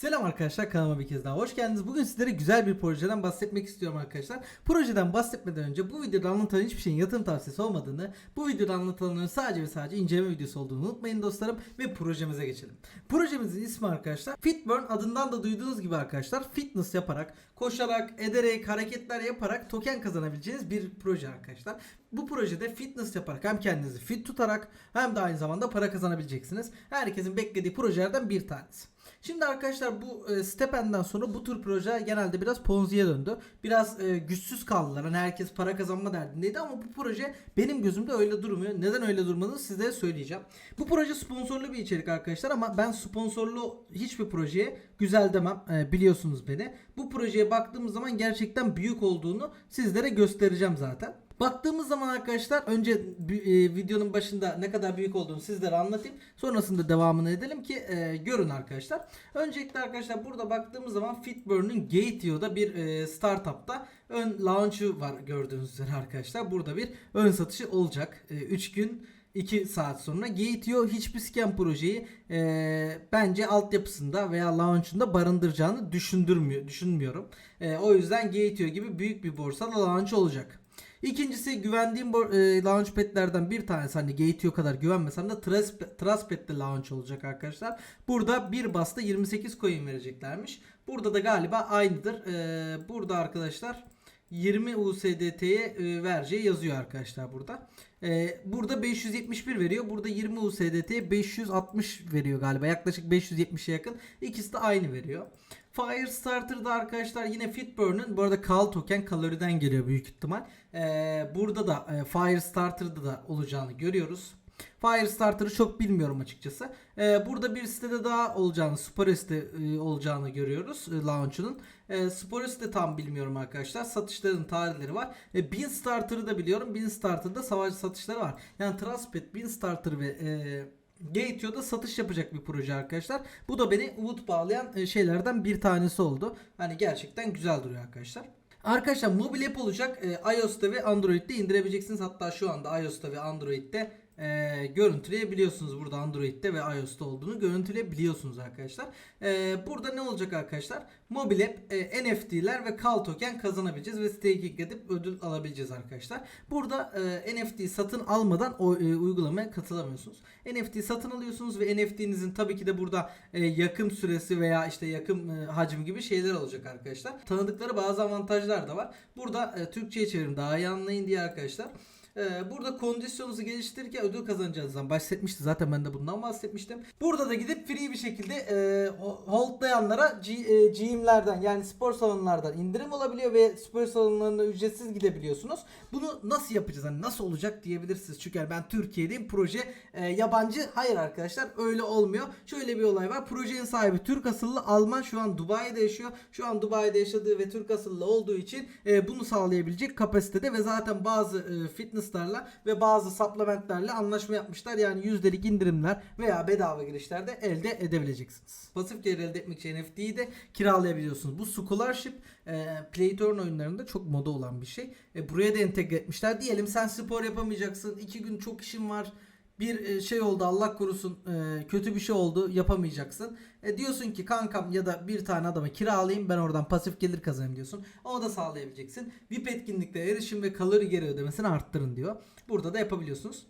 Selam arkadaşlar kanalıma bir kez daha hoş geldiniz. Bugün sizlere güzel bir projeden bahsetmek istiyorum arkadaşlar. Projeden bahsetmeden önce bu videoda anlatılan hiçbir şeyin yatırım tavsiyesi olmadığını, bu videoda anlatılanların sadece ve sadece inceleme videosu olduğunu unutmayın dostlarım ve projemize geçelim. Projemizin ismi arkadaşlar Fitburn adından da duyduğunuz gibi arkadaşlar fitness yaparak, koşarak, ederek, hareketler yaparak token kazanabileceğiniz bir proje arkadaşlar. Bu projede fitness yaparak hem kendinizi fit tutarak hem de aynı zamanda para kazanabileceksiniz. Herkesin beklediği projelerden bir tanesi. Şimdi arkadaşlar bu e, Stepen'den sonra bu tür proje genelde biraz Ponzi'ye döndü. Biraz e, güçsüz kaldılar. Hani herkes para kazanma derdindeydi ama bu proje benim gözümde öyle durmuyor. Neden öyle durmadığını size söyleyeceğim. Bu proje sponsorlu bir içerik arkadaşlar ama ben sponsorlu hiçbir projeye güzel demem. E, biliyorsunuz beni. Bu projeye baktığımız zaman gerçekten büyük olduğunu sizlere göstereceğim zaten. Baktığımız zaman arkadaşlar önce e, videonun başında ne kadar büyük olduğunu sizlere anlatayım. Sonrasında devamını edelim ki e, görün arkadaşlar. Öncelikle arkadaşlar burada baktığımız zaman Fitburn'un Gateio'da bir e, startupta ön launch'u var gördüğünüz üzere arkadaşlar. Burada bir ön satışı olacak. 3 gün 2 saat sonra Gateio hiçbir scam projeyi e, bence altyapısında veya launch'unda barındıracağını düşündürmüyor, düşünmüyorum. E, o yüzden Gateio gibi büyük bir borsada launch olacak. İkincisi güvendiğim e, launchpad'lerden bir tanesi hani Gateio kadar güvenmesem de Trust- Trustpad'de launch olacak arkadaşlar. Burada bir basta 28 coin vereceklermiş. Burada da galiba aynıdır. E, burada arkadaşlar 20 USDT'ye e, vereceği yazıyor arkadaşlar burada. E, burada 571 veriyor. Burada 20 USDT'ye 560 veriyor galiba. Yaklaşık 570'e yakın. İkisi de aynı veriyor. Firestarter'da arkadaşlar yine Fitburn'un bu arada Kal token kaloriden geliyor büyük ihtimal. Ee, burada da e, Firestarter'da da olacağını görüyoruz. Firestarter'ı çok bilmiyorum açıkçası. Ee, burada bir sitede daha olacağını, Sporis'te e, olacağını görüyoruz e, launch'unun. E, Sporis'te tam bilmiyorum arkadaşlar. Satışların tarihleri var. E, Bean Starter'ı da biliyorum. Bean Starter'da savaş satışları var. Yani Trustpad, Bean Starter ve e, Gateio'da satış yapacak bir proje arkadaşlar. Bu da beni umut bağlayan e, şeylerden bir tanesi oldu. Hani gerçekten güzel duruyor arkadaşlar. Arkadaşlar mobil app olacak. E, iOS'ta ve Android'de indirebileceksiniz. Hatta şu anda iOS'ta ve Android'de e, görüntüleyebiliyorsunuz. Burada Android'de ve iOS'ta olduğunu görüntüleyebiliyorsunuz arkadaşlar. E, burada ne olacak arkadaşlar? Mobil app, e, NFT'ler ve Kal token kazanabileceğiz ve staking edip ödül alabileceğiz arkadaşlar. Burada e, NFT satın almadan o e, uygulamaya katılamıyorsunuz. NFT satın alıyorsunuz ve NFT'nizin tabii ki de burada e, yakım süresi veya işte yakım e, hacmi gibi şeyler olacak arkadaşlar. Tanıdıkları bazı avantajlar da var. Burada e, Türkçe'ye çevirim daha iyi anlayın diye arkadaşlar. Ee, burada kondisyonunuzu geliştirirken ödül kazanacağınızdan bahsetmişti. Zaten ben de bundan bahsetmiştim. Burada da gidip free bir şekilde e, holdlayanlara e, GM'lerden yani spor salonlardan indirim olabiliyor ve spor salonlarına ücretsiz gidebiliyorsunuz. Bunu nasıl yapacağız? Hani nasıl olacak diyebilirsiniz. Çünkü yani ben Türkiye'deyim. Proje e, yabancı. Hayır arkadaşlar öyle olmuyor. Şöyle bir olay var. Projenin sahibi Türk asıllı Alman şu an Dubai'de yaşıyor. Şu an Dubai'de yaşadığı ve Türk asıllı olduğu için e, bunu sağlayabilecek kapasitede ve zaten bazı e, fitnesslarla ve bazı supplementlerle anlaşma yapmışlar. Yani yüzdelik indirimler veya bedava girişlerde elde edebileceksiniz. Pasif gelir elde etmek için NFT'yi de kiralayabiliyorsunuz. Bu scholarship e, Play to Earn oyunlarında çok moda olan bir şey. E, buraya da entegre etmişler. Diyelim sen spor yapamayacaksın. iki gün çok işin var bir e, şey oldu Allah korusun e, kötü bir şey oldu yapamayacaksın. E, diyorsun ki kankam ya da bir tane adama kiralayayım ben oradan pasif gelir kazanayım diyorsun. Onu da sağlayabileceksin. VIP etkinliklere erişim ve kalori geri ödemesini arttırın diyor. Burada da yapabiliyorsunuz.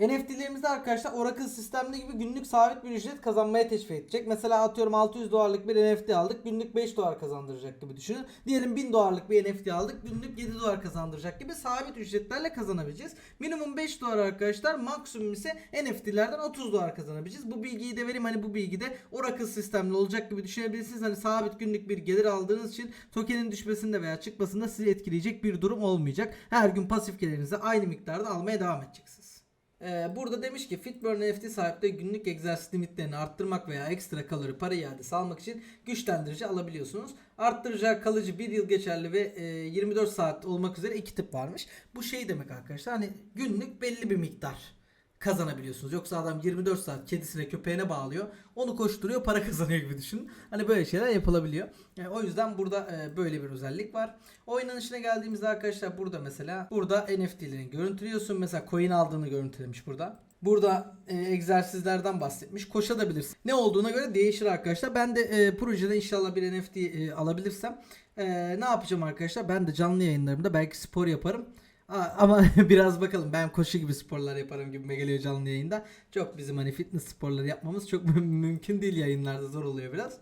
NFT'lerimizde arkadaşlar Oracle sistemli gibi günlük sabit bir ücret kazanmaya teşvik edecek. Mesela atıyorum 600 dolarlık bir NFT aldık. Günlük 5 dolar kazandıracak gibi düşünün. Diyelim 1000 dolarlık bir NFT aldık. Günlük 7 dolar kazandıracak gibi sabit ücretlerle kazanabileceğiz. Minimum 5 dolar arkadaşlar. Maksimum ise NFT'lerden 30 dolar kazanabileceğiz. Bu bilgiyi de vereyim. Hani bu bilgi de Oracle sistemli olacak gibi düşünebilirsiniz. Hani sabit günlük bir gelir aldığınız için tokenin düşmesinde veya çıkmasında sizi etkileyecek bir durum olmayacak. Her gün pasif gelirinizi aynı miktarda almaya devam edeceksiniz. Ee, burada demiş ki Fitburn NFT sahipleri günlük egzersiz limitlerini arttırmak veya ekstra kalori para iadesi almak için güçlendirici alabiliyorsunuz. Arttıracağı kalıcı bir yıl geçerli ve e, 24 saat olmak üzere iki tip varmış. Bu şey demek arkadaşlar hani günlük belli bir miktar kazanabiliyorsunuz. Yoksa adam 24 saat kedisine köpeğine bağlıyor. Onu koşturuyor para kazanıyor gibi düşünün. Hani böyle şeyler yapılabiliyor. Yani o yüzden burada e, böyle bir özellik var. Oynanışına geldiğimizde arkadaşlar burada mesela burada NFT'lerini görüntülüyorsun. Mesela coin aldığını görüntülemiş burada. Burada e, egzersizlerden bahsetmiş. Koşabilirsin. Ne olduğuna göre değişir arkadaşlar. Ben de e, projede inşallah bir NFT e, alabilirsem e, ne yapacağım arkadaşlar? Ben de canlı yayınlarımda belki spor yaparım. Ama biraz bakalım ben koşu gibi sporlar yaparım gibime geliyor canlı yayında. Çok bizim hani fitness sporları yapmamız çok mü- mümkün değil yayınlarda zor oluyor biraz.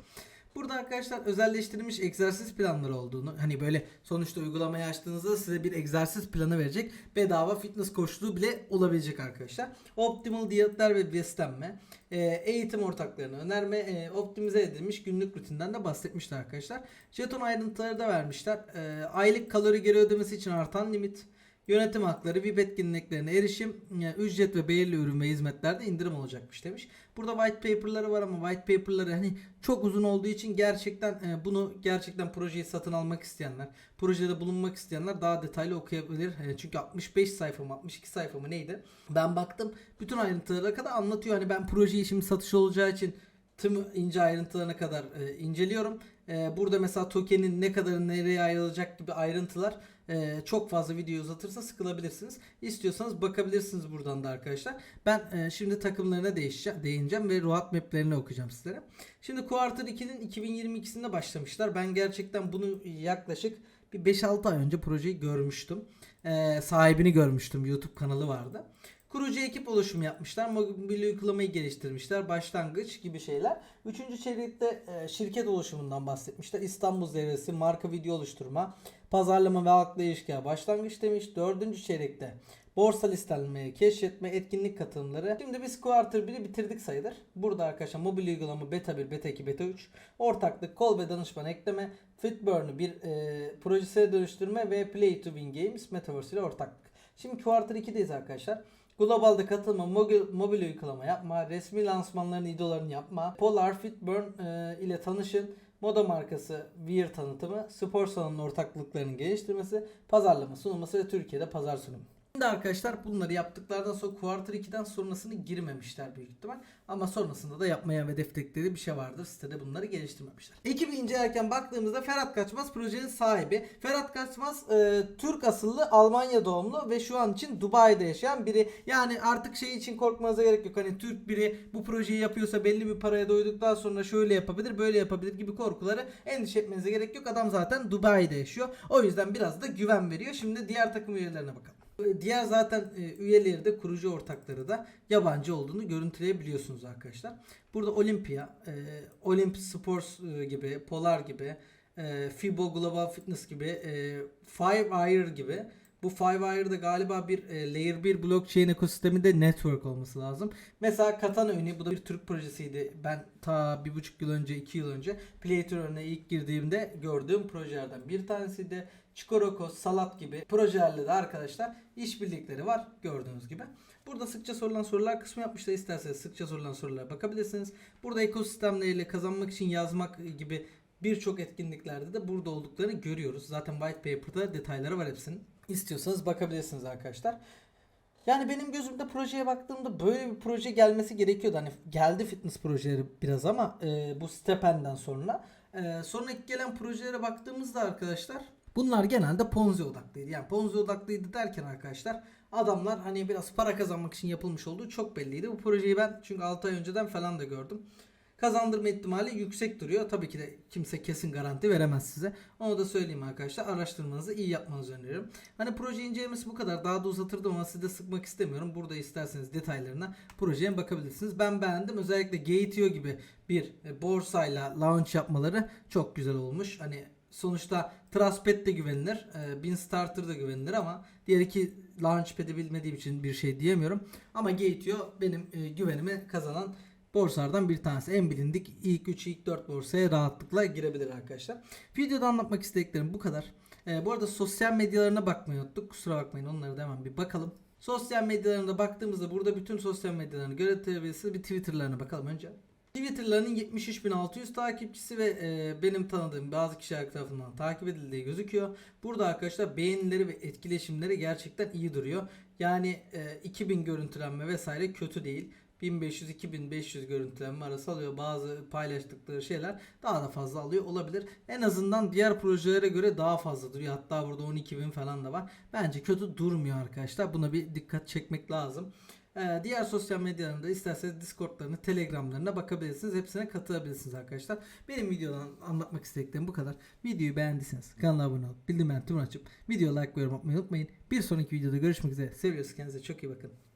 Burada arkadaşlar özelleştirilmiş egzersiz planları olduğunu hani böyle sonuçta uygulamayı açtığınızda size bir egzersiz planı verecek. Bedava fitness koçluğu bile olabilecek arkadaşlar. Optimal diyetler ve beslenme, e, eğitim ortaklarını önerme, e, optimize edilmiş günlük rutinden de bahsetmişler arkadaşlar. Jeton ayrıntıları da vermişler. E, aylık kalori geri ödemesi için artan limit, Yönetim hakları, VIP etkinliklerine erişim, yani ücret ve belirli ürün ve hizmetlerde indirim olacakmış demiş. Burada white paper'ları var ama white paper'ları hani çok uzun olduğu için gerçekten e, bunu gerçekten projeyi satın almak isteyenler, projede bulunmak isteyenler daha detaylı okuyabilir. E, çünkü 65 sayfa mı 62 sayfa mı neydi? Ben baktım bütün ayrıntılara kadar anlatıyor. Hani ben projeyi şimdi satış olacağı için tüm ince ayrıntılarına kadar e, inceliyorum. E, burada mesela token'in ne kadarı nereye ayrılacak gibi ayrıntılar e, çok fazla video uzatırsa sıkılabilirsiniz. İstiyorsanız bakabilirsiniz buradan da arkadaşlar. Ben e, şimdi takımlarına değineceğim ve road map'lerini okuyacağım sizlere. Şimdi Quarter 2'nin 2022'sinde başlamışlar. Ben gerçekten bunu yaklaşık bir 5-6 ay önce projeyi görmüştüm. E, sahibini görmüştüm. YouTube kanalı vardı. Kurucu ekip oluşumu yapmışlar. Mobil uygulamayı geliştirmişler. Başlangıç gibi şeyler. Üçüncü çeyrekte e, şirket oluşumundan bahsetmişler. İstanbul zirvesi, marka video oluşturma, pazarlama ve halkla ilişkiye başlangıç demiş. Dördüncü çeyrekte borsa listelenmeye, keşfetme, etkinlik katılımları. Şimdi biz Quarter 1'i bitirdik sayılır. Burada arkadaşlar mobil uygulama beta 1, beta 2, beta 3, ortaklık, kol ve danışman ekleme, Fitburn'u bir e, projesine dönüştürme ve Play to Win Games Metaverse ile ortaklık. Şimdi Quarter 2'deyiz arkadaşlar. Globalde katılma, mobil, mobil uygulama yapma, resmi lansmanların idolarını yapma, Polar Fitburn e, ile tanışın, moda markası Weir tanıtımı, spor salonu ortaklıklarının geliştirmesi, pazarlama sunulması ve Türkiye'de pazar sunumu. Şimdi arkadaşlar bunları yaptıklardan sonra Quarter 2'den sonrasını girmemişler büyük ihtimal. Ama sonrasında da yapmaya hedefledikleri bir şey vardır. Sitede bunları geliştirmemişler. Ekibi incelerken baktığımızda Ferhat Kaçmaz projenin sahibi. Ferhat Kaçmaz e, Türk asıllı Almanya doğumlu ve şu an için Dubai'de yaşayan biri. Yani artık şey için korkmanıza gerek yok. Hani Türk biri bu projeyi yapıyorsa belli bir paraya doyduktan sonra şöyle yapabilir böyle yapabilir gibi korkuları endişe etmenize gerek yok. Adam zaten Dubai'de yaşıyor. O yüzden biraz da güven veriyor. Şimdi diğer takım üyelerine bakalım. Diğer zaten e, üyeleri de kurucu ortakları da yabancı olduğunu görüntüleyebiliyorsunuz arkadaşlar. Burada Olympia, e, Olymp Sports e, gibi, Polar gibi, FIBO Global Fitness gibi, e, Firewire gibi. Bu Firewire'da galiba bir e, Layer 1 blockchain ekosisteminde network olması lazım. Mesela Katana Uni bu da bir Türk projesiydi. Ben ta bir buçuk yıl önce, iki yıl önce Playtor önüne ilk girdiğimde gördüğüm projelerden bir tanesiydi. Çikoroko, Salat gibi projelerle de arkadaşlar işbirlikleri var gördüğünüz gibi. Burada sıkça sorulan sorular kısmı yapmışlar. İsterseniz sıkça sorulan sorulara bakabilirsiniz. Burada ekosistemleriyle kazanmak için yazmak gibi birçok etkinliklerde de burada olduklarını görüyoruz. Zaten white paper'da detayları var hepsinin. İstiyorsanız bakabilirsiniz arkadaşlar. Yani benim gözümde projeye baktığımda böyle bir proje gelmesi gerekiyordu. Hani geldi fitness projeleri biraz ama e, bu Stepen'den sonra. E, sonraki gelen projelere baktığımızda arkadaşlar bunlar genelde Ponzi odaklıydı. Yani Ponzi odaklıydı derken arkadaşlar adamlar hani biraz para kazanmak için yapılmış olduğu çok belliydi. Bu projeyi ben çünkü 6 ay önceden falan da gördüm. Kazandırma ihtimali yüksek duruyor. Tabii ki de kimse kesin garanti veremez size. Onu da söyleyeyim arkadaşlar. Araştırmanızı iyi yapmanızı öneriyorum. Hani proje incelemesi bu kadar. Daha da uzatırdım ama sizi de sıkmak istemiyorum. Burada isterseniz detaylarına projeye bakabilirsiniz. Ben beğendim. Özellikle Gate.io gibi bir e, borsayla launch yapmaları çok güzel olmuş. Hani sonuçta Trustpad de güvenilir. E, Beanstarter da güvenilir ama diğer iki Launchpad'i bilmediğim için bir şey diyemiyorum. Ama Gate.io benim e, güvenimi kazanan borsalardan bir tanesi. En bilindik ilk 3 ilk 4 borsaya rahatlıkla girebilir arkadaşlar. Videoda anlatmak istediklerim bu kadar. Ee, bu arada sosyal medyalarına bakmayı unuttuk. Kusura bakmayın onları da hemen bir bakalım. Sosyal medyalarına baktığımızda burada bütün sosyal medyalarını görebilirsiniz. Bir Twitter'larına bakalım önce. Twitter'larının 73.600 takipçisi ve e, benim tanıdığım bazı kişiler tarafından takip edildiği gözüküyor. Burada arkadaşlar beğenileri ve etkileşimleri gerçekten iyi duruyor. Yani e, 2000 görüntülenme vesaire kötü değil. 1500-2500 görüntülenme arası alıyor. Bazı paylaştıkları şeyler daha da fazla alıyor olabilir. En azından diğer projelere göre daha fazla duruyor. Hatta burada 12.000 falan da var. Bence kötü durmuyor arkadaşlar. Buna bir dikkat çekmek lazım. Ee, diğer sosyal medyalarında isterseniz Discord'larına, Telegram'larına bakabilirsiniz. Hepsine katılabilirsiniz arkadaşlar. Benim videodan anlatmak istediklerim bu kadar. Videoyu beğendiyseniz kanala abone olup bildirim tümünü açıp video like ve yorum atmayı unutmayın. Bir sonraki videoda görüşmek üzere. Seviyoruz. Kendinize çok iyi bakın.